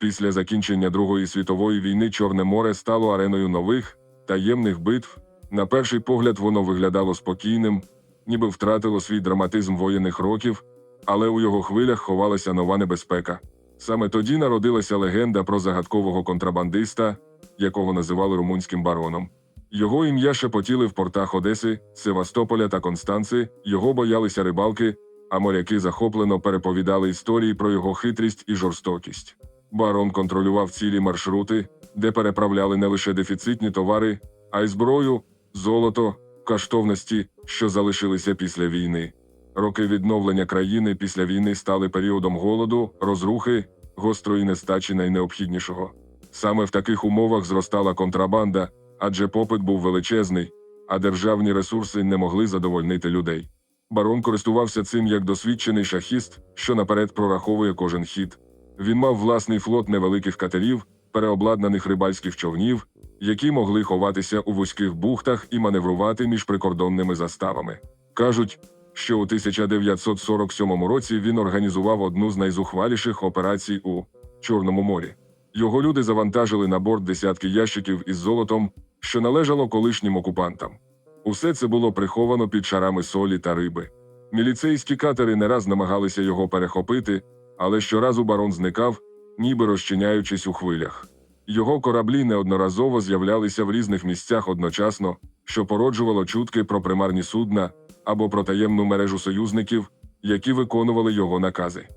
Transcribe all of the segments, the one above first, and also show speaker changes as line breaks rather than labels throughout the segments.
Після закінчення Другої світової війни Чорне море стало ареною нових, таємних битв. На перший погляд воно виглядало спокійним, ніби втратило свій драматизм воєнних років, але у його хвилях ховалася нова небезпека. Саме тоді народилася легенда про загадкового контрабандиста, якого називали румунським бароном. Його ім'я шепотіли в портах Одеси, Севастополя та Констанци, його боялися рибалки, а моряки захоплено переповідали історії про його хитрість і жорстокість. Барон контролював цілі маршрути, де переправляли не лише дефіцитні товари, а й зброю, золото, коштовності, що залишилися після війни. Роки відновлення країни після війни стали періодом голоду, розрухи, гострої нестачі найнеобхіднішого. Саме в таких умовах зростала контрабанда, адже попит був величезний, а державні ресурси не могли задовольнити людей. Барон користувався цим як досвідчений шахіст, що наперед прораховує кожен хід. Він мав власний флот невеликих катерів, переобладнаних рибальських човнів, які могли ховатися у вузьких бухтах і маневрувати між прикордонними заставами. Кажуть, що у 1947 році він організував одну з найзухваліших операцій у Чорному морі. Його люди завантажили на борт десятки ящиків із золотом, що належало колишнім окупантам. Усе це було приховано під шарами солі та риби. Міліцейські катери не раз намагалися його перехопити, але щоразу барон зникав, ніби розчиняючись у хвилях. Його кораблі неодноразово з'являлися в різних місцях одночасно, що породжувало чутки про примарні судна або про таємну мережу союзників, які виконували його накази.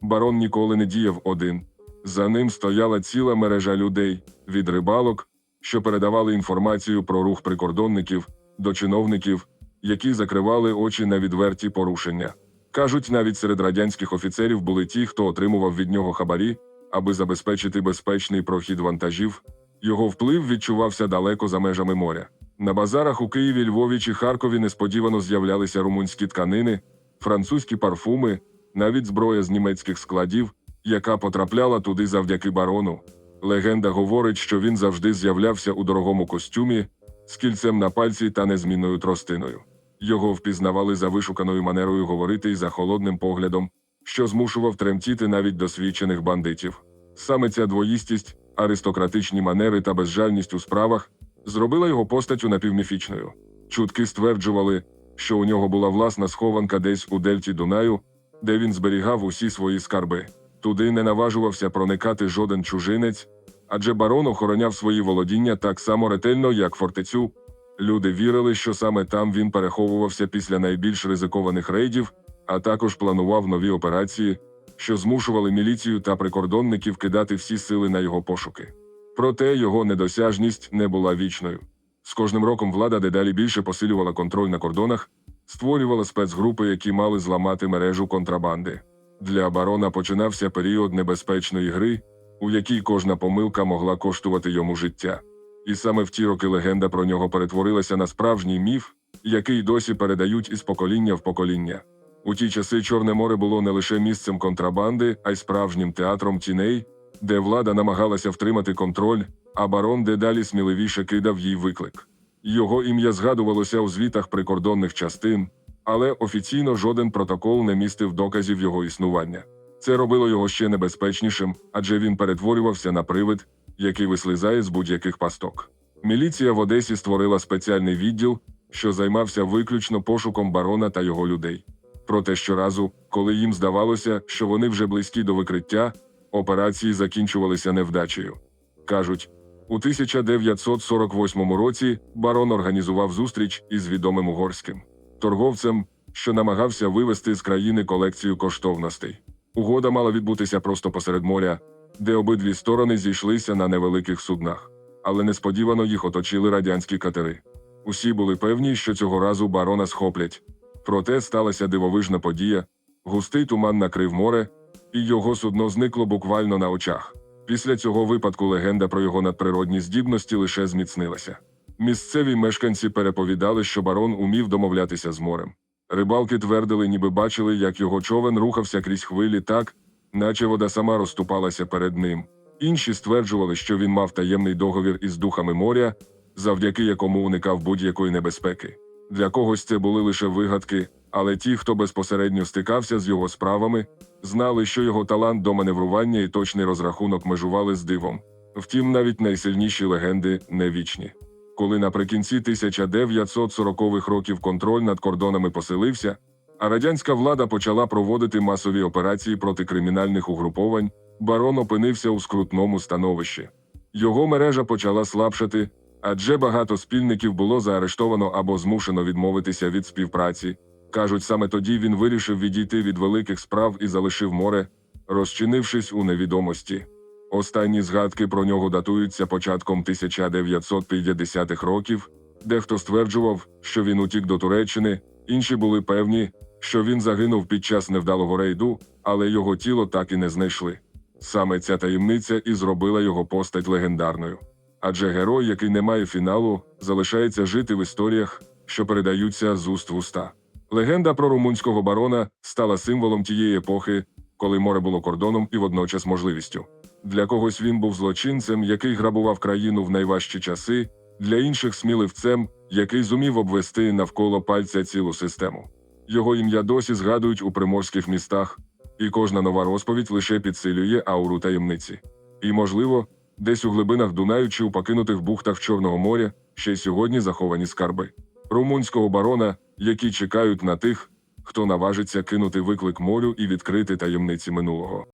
Барон ніколи не діяв один. За ним стояла ціла мережа людей від рибалок, що передавали інформацію про рух прикордонників, до чиновників, які закривали очі на відверті порушення. Кажуть, навіть серед радянських офіцерів були ті, хто отримував від нього хабарі, аби забезпечити безпечний прохід вантажів. Його вплив відчувався далеко за межами моря. На базарах у Києві, Львові чи Харкові несподівано з'являлися румунські тканини, французькі парфуми, навіть зброя з німецьких складів, яка потрапляла туди завдяки барону. Легенда говорить, що він завжди з'являвся у дорогому костюмі з кільцем на пальці та незмінною тростиною. Його впізнавали за вишуканою манерою говорити і за холодним поглядом, що змушував тремтіти навіть досвідчених бандитів. Саме ця двоїстість, аристократичні манери та безжальність у справах зробила його постаттю напівміфічною. Чутки стверджували, що у нього була власна схованка десь у дельті Дунаю, де він зберігав усі свої скарби. Туди не наважувався проникати жоден чужинець, адже барон охороняв свої володіння так само ретельно, як фортецю. Люди вірили, що саме там він переховувався після найбільш ризикованих рейдів, а також планував нові операції, що змушували міліцію та прикордонників кидати всі сили на його пошуки. Проте його недосяжність не була вічною. З кожним роком влада дедалі більше посилювала контроль на кордонах, створювала спецгрупи, які мали зламати мережу контрабанди. Для барона починався період небезпечної гри, у якій кожна помилка могла коштувати йому життя. І саме в ті роки легенда про нього перетворилася на справжній міф, який досі передають із покоління в покоління. У ті часи Чорне море було не лише місцем контрабанди, а й справжнім театром тіней, де влада намагалася втримати контроль, а барон дедалі сміливіше кидав їй виклик. Його ім'я згадувалося у звітах прикордонних частин, але офіційно жоден протокол не містив доказів його існування. Це робило його ще небезпечнішим, адже він перетворювався на привид, який вислизає з будь-яких пасток. Міліція в Одесі створила спеціальний відділ, що займався виключно пошуком барона та його людей. Проте щоразу, коли їм здавалося, що вони вже близькі до викриття, операції закінчувалися невдачею. Кажуть, у 1948 році барон організував зустріч із відомим угорським торговцем, що намагався вивезти з країни колекцію коштовностей. Угода мала відбутися просто посеред моря, де обидві сторони зійшлися на невеликих суднах, але несподівано їх оточили радянські катери. Усі були певні, що цього разу барона схоплять. Проте сталася дивовижна подія: густий туман накрив море, і його судно зникло буквально на очах. Після цього випадку легенда про його надприродні здібності лише зміцнилася. Місцеві мешканці переповідали, що барон умів домовлятися з морем. Рибалки твердили, ніби бачили, як його човен рухався крізь хвилі так, наче вода сама розступалася перед ним. Інші стверджували, що він мав таємний договір із духами моря, завдяки якому уникав будь-якої небезпеки. Для когось це були лише вигадки, Але ті, хто безпосередньо стикався з його справами, знали, що його талант до маневрування і точний розрахунок межували з дивом. Втім, навіть найсильніші легенди не вічні. Коли наприкінці 1940-х років контроль над кордонами посилився, а радянська влада почала проводити масові операції проти кримінальних угруповань, барон опинився у скрутному становищі. Його мережа почала слабшати, адже багато спільників було заарештовано або змушено відмовитися від співпраці. Кажуть, саме тоді він вирішив відійти від великих справ і залишив море, розчинившись у невідомості. Останні згадки про нього датуються початком 1950-х років. Дехто стверджував, що він утік до Туреччини, інші були певні, що він загинув під час невдалого рейду, але його тіло так і не знайшли. Саме ця таємниця і зробила його постать легендарною. Адже герой, який не має фіналу, залишається жити в історіях, що передаються з уст в уста. Легенда про румунського барона стала символом тієї епохи, коли море було кордоном і водночас можливістю. Для когось він був злочинцем, який грабував країну в найважчі часи, для інших сміливцем, який зумів обвести навколо пальця цілу систему. Його ім'я досі згадують у приморських містах, і кожна нова розповідь лише підсилює ауру таємниці. І, можливо, десь у глибинах Дунаю чи у покинутих бухтах Чорного моря ще й сьогодні заховані скарби румунського барона, які чекають на тих, хто наважиться кинути виклик морю і відкрити таємниці минулого.